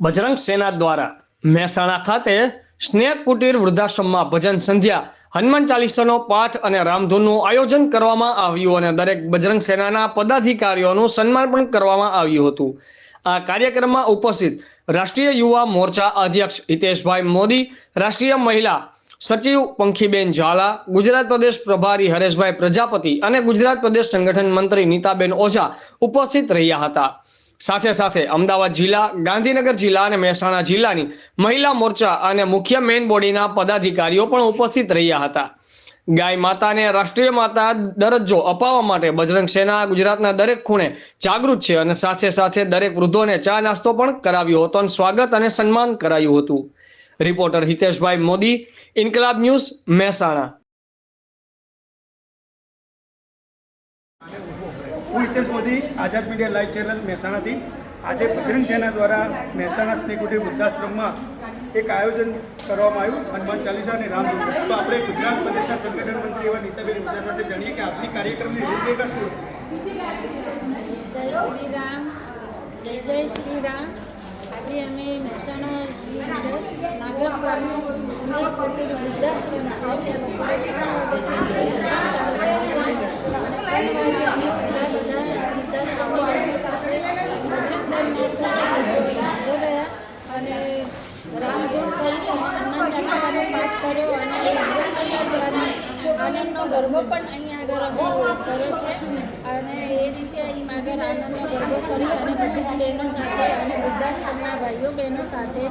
બજરંગ સેના દ્વારા મહેસાણા ખાતે સ્નેહ કુટીર વૃદ્ધાશ્રમમાં ભજન સંધ્યા, હનુમાન ચાલીસાનો પાઠ અને રામધૂનનું આયોજન કરવામાં આવ્યું અને દરેક બજરંગ સેનાના પદાધિકારીઓનું સન્માન પણ કરવામાં આવ્યું હતું. આ કાર્યક્રમમાં ઉપસ્થિત રાષ્ટ્રીય યુવા મોરચા અધ્યક્ષ હિતેશભાઈ મોદી, રાષ્ટ્રીય મહિલા સચિવ પંખીબેન ઝાલા, ગુજરાત પ્રદેશ પ્રભારી હરેશભાઈ પ્રજાપતિ અને ગુજરાત પ્રદેશ સંગઠન મંત્રી નીતાબેન ઓઝા ઉપસ્થિત રહ્યા હતા. સાથે સાથે અમદાવાદ જિલ્લા, ગાંધીનગર જિલ્લા અને મહેસાણા જિલ્લાની મહિલા મોરચા અને મુખ્ય મેઇન બોડીના પદાધિકારીઓ પણ ઉપસ્થિત રહ્યા હતા. ગાય માતાને રાષ્ટ્રીય માતા દરજ્જો અપાવવા માટે બજરંગ સેના ગુજરાતના દરેક ખૂણે જાગૃત છે અને સાથે સાથે દરેક વૃદ્ધોને ચા નાસ્તો પણ કરાવ્યો હતો અને સ્વાગત અને સન્માન કરાયું હતું. Reporter Hiteshbhai Modi, Inquilab news, Mehsana. હું Hitesh Modi, Azad media live channel મહેસાણાથી. આજે બજરંગ સેના દ્વારા મહેસાણા સ્નેહકુટી વૃદ્ધાશ્રમમાં એક આયોજન કરવામાં આવ્યું, હનુમાન ચાલીસા અને રામ તો આપણે ગુજરાત પ્રદેશના સંગઠન મંત્રી એવા નીતાબેન મુદ્દા સાથે જાણીએ કે આજની કાર્યક્રમની રૂપરેખા શું જય શ્રી રામ. જય શ્રી રામ. આજે અમે મહેસાણાની અંદર નાગર ગામ વૃદ્ધાશ્રમ છે ચાલુ થયું છે અને ત્રણ વાગે અમે પહેલાં બધા વૃદ્ધાશ્રમની લોકો સાથે બજરંગ દળના સારા સભ્યોએ હાજર રહ્યા અને અને આનંદનો ગરબો પણ અહીં આગળ અમે કર્યો છે. અને એ રીતે અહીં આગળ આનંદનો ગરબો કરી અને બધી જ સાથે અને ભાઈઓ બહેનો સાથે